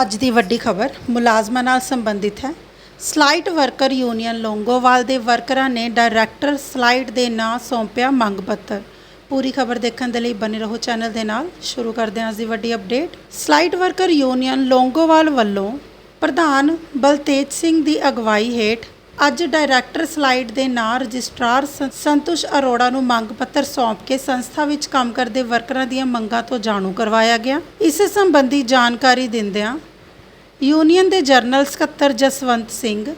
ਅੱਜ ਦੀ ਵੱਡੀ ਖਬਰ ਮੁਲਾਜ਼ਮਾਂ ਨਾਲ ਸੰਬੰਧਿਤ ਹੈ। ਸਲਾਈਟ ਵਰਕਰ ਯੂਨੀਅਨ ਲੋਂਗੋਵਾਲ ਦੇ ਵਰਕਰਾਂ ਨੇ ਡਾਇਰੈਕਟਰ ਸਲਾਈਟ ਦੇ ਨਾਂ ਸੌਂਪਿਆ ਮੰਗ ਪੱਤਰ। ਪੂਰੀ ਖਬਰ ਦੇਖਣ ਦੇ ਲਈ ਬਨੇ ਰਹੋ ਚੈਨਲ ਦੇ ਨਾਲ। ਸ਼ੁਰੂ ਕਰਦੇ ਹਾਂ ਅੱਜ ਦੀ ਵੱਡੀ update. SLIET worker union Longowal ਵੱਲੋਂ ਪ੍ਰਧਾਨ ਬਲਤੇਜ ਸਿੰਘ ਦੀ ਅਗਵਾਈ ਹੇਠ ਅੱਜ ਡਾਇਰੈਕਟਰ ਸਲਾਈਡ ਦੇ ਨਾਂ ਰਜਿਸਟਰਾਰ ਸੰ- ਸੰਤੋਸ਼ ਅਰੋੜਾ ਨੂੰ ਮੰਗ ਪੱਤਰ ਸੌਂਪ ਕੇ ਸੰਸਥਾ ਵਿੱਚ ਕੰਮ ਕਰਦੇ ਵਰਕਰਾਂ ਦੀਆਂ ਮੰਗਾਂ ਤੋਂ ਜਾਣੂ ਕਰਵਾਇਆ ਗਿਆ। ਇਸ ਸੰਬੰਧੀ ਜਾਣਕਾਰੀ ਦਿੰਦਿਆਂ ਯੂਨੀਅਨ ਦੇ ਜਨਰਲ ਸਕੱਤਰ ਜਸਵੰਤ ਸਿੰਘ,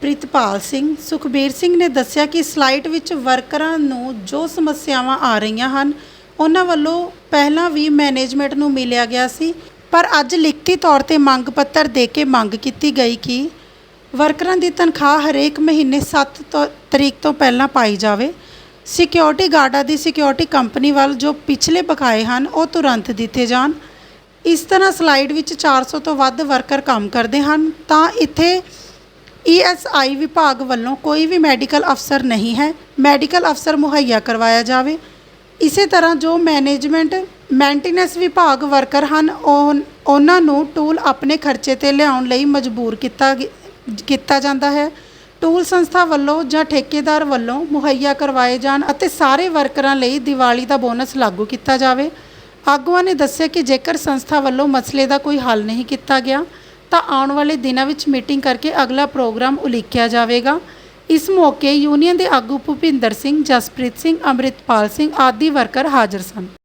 ਪ੍ਰਿਤਪਾਲ ਸਿੰਘ, ਸੁਖਬੀਰ ਸਿੰਘ ਨੇ ਦੱਸਿਆ ਕਿ ਸਲਾਈਟ ਵਿੱਚ ਵਰਕਰਾਂ ਨੂੰ ਜੋ ਸਮੱਸਿਆਵਾਂ ਆ ਰਹੀਆਂ ਹਨ, ਉਹਨਾਂ ਵੱਲੋਂ ਪਹਿਲਾਂ ਵੀ ਮੈਨੇਜਮੈਂਟ ਨੂੰ ਮਿਲਿਆ ਗਿਆ ਸੀ, ਪਰ ਅੱਜ ਲਿਖਤੀ ਤੌਰ ਤੇ ਮੰਗ ਪੱਤਰ ਦੇ ਕੇ ਮੰਗ ਕੀਤੀ ਗਈ ਕਿ ਵਰਕਰਾਂ ਦੀ ਤਨਖਾਹ ਹਰੇਕ ਮਹੀਨੇ 7 ਤੋਂ, ਤਰੀਕ ਤੋਂ ਪਹਿਲਾਂ ਪਾਈ ਜਾਵੇ। ਸਿਕਿਉਰਿਟੀ ਗਾਰਡਾਂ ਦੀ ਸਿਕਿਉਰਿਟੀ ਕੰਪਨੀ ਵੱਲ ਜੋ ਪਿਛਲੇ ਬਕਾਏ ਹਨ, ਉਹ ਤੁਰੰਤ ਦਿੱਤੇ ਜਾਣ। ਇਸ ਤਰ੍ਹਾਂ ਸਲਾਈਡ ਵਿੱਚ 400 ਤੋਂ ਵੱਧ ਵਰਕਰ ਕੰਮ ਕਰਦੇ ਹਨ। ਤਾਂ ਇੱਥੇ ਈਐਸਆਈ ਵਿਭਾਗ ਵੱਲੋਂ ਕੋਈ ਵੀ ਮੈਡੀਕਲ ਅਫਸਰ ਨਹੀਂ ਹੈ। ਮੈਡੀਕਲ ਅਫਸਰ ਮੁਹੱਈਆ ਕਰਵਾਇਆ ਜਾਵੇ। ਇਸੇ ਤਰ੍ਹਾਂ ਜੋ ਮੈਨੇਜਮੈਂਟ ਮੇਨਟੇਨੈਂਸ ਵਿਭਾਗ ਵਰਕਰ ਹਨ, ਉਹ, ਉਹਨਾਂ ਨੂੰ ਟੂਲ ਆਪਣੇ ਖਰਚੇ ਤੇ ਲਿਆਉਣ ਲਈ ਮਜਬੂਰ ਕੀਤਾ ਗਿ- ਕੀਤਾ ਜਾਂਦਾ ਹੈ। ਟੂਲ ਸੰਸਥਾ ਵੱਲੋਂ ਜਾਂ ਠੇਕੇਦਾਰ ਵੱਲੋਂ ਮੁਹੱਈਆ ਕਰਵਾਏ ਜਾਣ ਅਤੇ ਸਾਰੇ ਵਰਕਰਾਂ ਲਈ ਦੀਵਾਲੀ ਦਾ ਬੋਨਸ ਲਾਗੂ ਕੀਤਾ ਜਾਵੇ। ਆਗੂਆਂ ਨੇ ਦੱਸਿਆ ਕਿ ਜੇਕਰ ਸੰਸਥਾ ਵੱਲੋਂ ਮਸਲੇ ਦਾ ਕੋਈ ਹੱਲ ਨਹੀਂ ਕੀਤਾ ਗਿਆ, ਤਾਂ ਆਉਣ ਵਾਲੇ ਦਿਨਾਂ ਵਿੱਚ ਮੀਟਿੰਗ ਕਰਕੇ ਅਗਲਾ ਪ੍ਰੋਗਰਾਮ ਉਲੀਕਿਆ ਜਾਵੇਗਾ। ਇਸ ਮੌਕੇ ਯੂਨੀਅਨ ਦੇ ਆਗੂ ਭੁਪਿੰਦਰ ਸਿੰਘ, ਜਸਪ੍ਰੀਤ ਸਿੰਘ, ਅੰਮ੍ਰਿਤਪਾਲ ਸਿੰਘ ਆਦਿ ਵਰਕਰ ਹਾਜ਼ਰ ਸਨ।